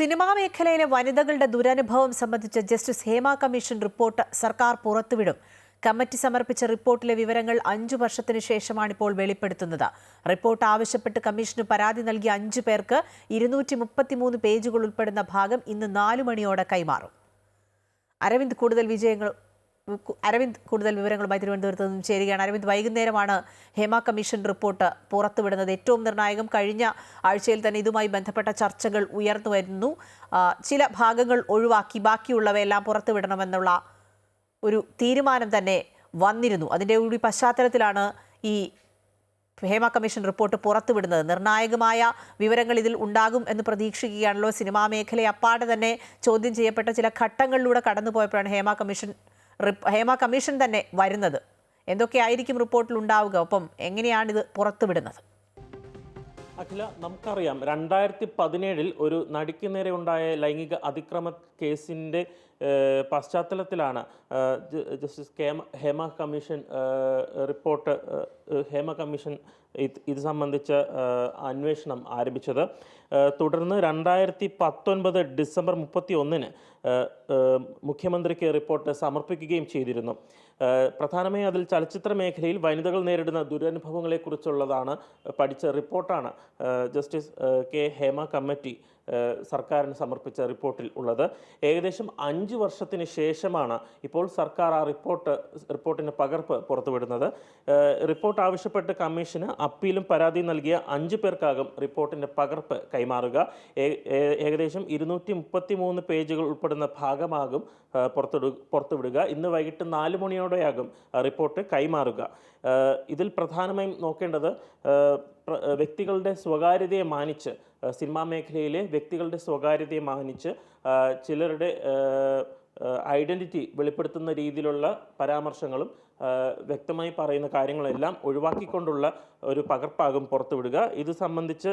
Cinema മേഖലയിലെ വനിതകളുടെ ദുരനുഭവം സംബന്ധിച്ച ജസ്റ്റിസ് ഹേമ കമ്മീഷൻ റിപ്പോർട്ട് സർക്കാർ പുറത്തുവിടും. കമ്മിറ്റി സമർപ്പിച്ച റിപ്പോർട്ടിലെ വിവരങ്ങൾ അഞ്ചു വർഷത്തിന് ശേഷമാണ് ഇപ്പോൾ വെളിപ്പെടുത്തുന്നത്. റിപ്പോർട്ട് ആവശ്യപ്പെട്ട് കമ്മീഷന് പരാതി നൽകിയ അഞ്ചു പേർക്ക് ഇരുന്നൂറ്റി മുപ്പത്തിമൂന്ന് പേജുകൾ ഉൾപ്പെടുന്ന ഭാഗം ഇന്ന് നാലു മണിയോടെ കൈമാറും. അരവിന്ദ് കൂടുതൽ വിജയങ്ങൾ അരവിന്ദ് കൂടുതൽ വിവരങ്ങളുമായി തിരുവനന്തപുരത്ത് നിന്നും ചേരുകയാണ്. അരവിന്ദ് വൈകുന്നേരമാണ് ഹേമ കമ്മീഷൻ റിപ്പോർട്ട് പുറത്തുവിടുന്നത്. ഏറ്റവും നിർണായകം കഴിഞ്ഞ ആഴ്ചയിൽ തന്നെ ഇതുമായി ബന്ധപ്പെട്ട ചർച്ചകൾ ഉയർന്നു വരുന്നു. ചില ഭാഗങ്ങൾ ഒഴിവാക്കി ബാക്കിയുള്ളവയെല്ലാം പുറത്തുവിടണമെന്നുള്ള ഒരു തീരുമാനം തന്നെ വന്നിരുന്നു. അതിന്റെ കൂടി പശ്ചാത്തലത്തിലാണ് ഈ ഹേമ കമ്മീഷൻ റിപ്പോർട്ട് പുറത്തുവിടുന്നത്. നിർണായകമായ വിവരങ്ങൾ ഇതിൽ ഉണ്ടാകും എന്ന് പ്രതീക്ഷിക്കുകയാണല്ലോ സിനിമാ മേഖലയെ അപ്പാടെ തന്നെ ചോദ്യം ചെയ്യപ്പെട്ട ചില ഘട്ടങ്ങളിലൂടെ കടന്നുപോയപ്പോഴാണ് ഹേമ കമ്മീഷൻ ഹേമ കമ്മീഷൻ തന്നെ വരുന്നത്. എന്തൊക്കെയായിരിക്കും റിപ്പോർട്ടിൽ ഉണ്ടാവുക? ഒപ്പം എങ്ങനെയാണിത് പുറത്തുവിടുന്നത് അഖില നമുക്കറിയാം രണ്ടായിരത്തി പതിനേഴിൽ ഒരു നടിക്ക് നേരെ ഉണ്ടായ ലൈംഗിക അതിക്രമ കേസിന്റെ പശ്ചാത്തലത്തിലാണ് justice കേമ Hema commission report Hema commission ഇത് സംബന്ധിച്ച അന്വേഷണം ആരംഭിച്ചത്. തുടർന്ന് രണ്ടായിരത്തി പത്തൊൻപത് ഡിസംബർ മുപ്പത്തി ഒന്നിന് മുഖ്യമന്ത്രിക്ക് റിപ്പോർട്ട് സമർപ്പിക്കുകയും ചെയ്തിരുന്നു. പ്രധാനമായും അതിൽ ചലച്ചിത്ര മേഖലയിൽ വനിതകൾ നേരിടുന്ന ദുരനുഭവങ്ങളെക്കുറിച്ചുള്ളതാണ് പഠിച്ച റിപ്പോർട്ടാണ്. ജസ്റ്റിസ് കെ ഹേമ കമ്മിറ്റി സർക്കാരിന് സമർപ്പിച്ച റിപ്പോർട്ടിൽ ഉള്ളത്. ഏകദേശം അഞ്ച് വർഷത്തിന് ശേഷമാണ് ഇപ്പോൾ സർക്കാർ ആ റിപ്പോർട്ട് റിപ്പോർട്ടിന്റെ പകർപ്പ് പുറത്തുവിടുന്നത്. റിപ്പോർട്ട് ആവശ്യപ്പെട്ട് കമ്മീഷന് അപ്പീലും പരാതിയും നൽകിയ അഞ്ച് പേർക്കാകും റിപ്പോർട്ടിന്റെ പകർപ്പ് കൈമാറുക. ഏകദേശം ഇരുന്നൂറ്റി പേജുകൾ ഉൾപ്പെടുന്ന ഭാഗമാകും പുറത്തിടു പുറത്തുവിടു പുറത്തുവിടുക. ഇന്ന് വൈകിട്ട് നാല് മണിയോടെയാകും റിപ്പോർട്ട് കൈമാറുക. ഇതിൽ പ്രധാനമായും നോക്കേണ്ടത് വ്യക്തികളുടെ സ്വകാര്യതയെ മാനിച്ച് സിനിമാ മേഖലയിലെ വ്യക്തികളുടെ സ്വകാര്യതയെ മാനിച്ച് ചിലരുടെ ഐഡന്റിറ്റി വെളിപ്പെടുത്തുന്ന രീതിയിലുള്ള പരാമർശങ്ങളും വ്യക്തമായി പറയുന്ന കാര്യങ്ങളെല്ലാം ഒഴിവാക്കിക്കൊണ്ടുള്ള ഒരു പകർപ്പാകും പുറത്തുവിടുക. ഇത് സംബന്ധിച്ച്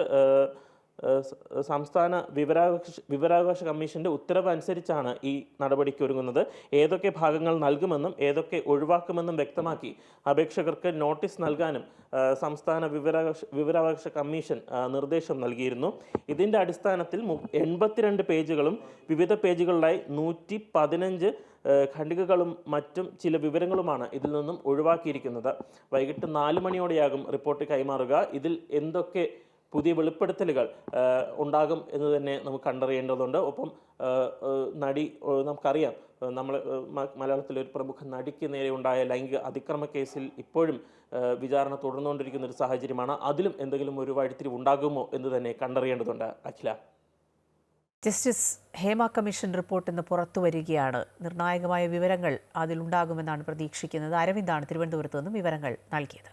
സംസ്ഥാന വിവരാവകാശ വിവരാവകാശ കമ്മീഷന്റെ ഉത്തരവ് അനുസരിച്ചാണ് ഈ നടപടിക്ക് ഒരുങ്ങുന്നത്. ഏതൊക്കെ ഭാഗങ്ങൾ നൽകുമെന്നും ഏതൊക്കെ ഒഴിവാക്കുമെന്നും വ്യക്തമാക്കി അപേക്ഷകർക്ക് നോട്ടീസ് നൽകാനും സംസ്ഥാന വിവരാവകാശ വിവരാവകാശ കമ്മീഷൻ നിർദ്ദേശം നൽകിയിരുന്നു. ഇതിന്റെ അടിസ്ഥാനത്തിൽ എൺപത്തിരണ്ട് പേജുകളും വിവിധ പേജുകളിലായി നൂറ്റി പതിനഞ്ച് ഖണ്ഡികകളും മറ്റും ചില വിവരങ്ങളുമാണ് ഇതിൽ നിന്നും ഒഴിവാക്കിയിരിക്കുന്നത്. വൈകിട്ട് നാല് മണിയോടെയാകും റിപ്പോർട്ട് കൈമാറുക. ഇതിൽ എന്തൊക്കെ പുതിയ വെളിപ്പെടുത്തലുകൾ ഉണ്ടാകും എന്ന് തന്നെ നമുക്ക് കണ്ടറിയേണ്ടതുണ്ട്. ഒപ്പം നടി നമുക്കറിയാം നമ്മൾ മലയാളത്തിലെ ഒരു പ്രമുഖ നടിക്ക് നേരെ ഉണ്ടായ ലൈംഗിക അതിക്രമ കേസിൽ ഇപ്പോഴും വിചാരണ തുടർന്നുകൊണ്ടിരിക്കുന്ന ഒരു സാഹചര്യമാണ്. അതിലും എന്തെങ്കിലും ഒരു വഴിത്തിരിവ് ഉണ്ടാകുമോ എന്ന് തന്നെ കണ്ടറിയേണ്ടതുണ്ട് Akhila. Justice Hema commission report ഇന്ന് പുറത്തു വരികയാണ്. നിർണായകമായ വിവരങ്ങൾ അതിലുണ്ടാകുമെന്നാണ് പ്രതീക്ഷിക്കുന്നത്. അരവിന്ദാണ് തിരുവനന്തപുരത്ത് നിന്നും വിവരങ്ങൾ നൽകിയത്.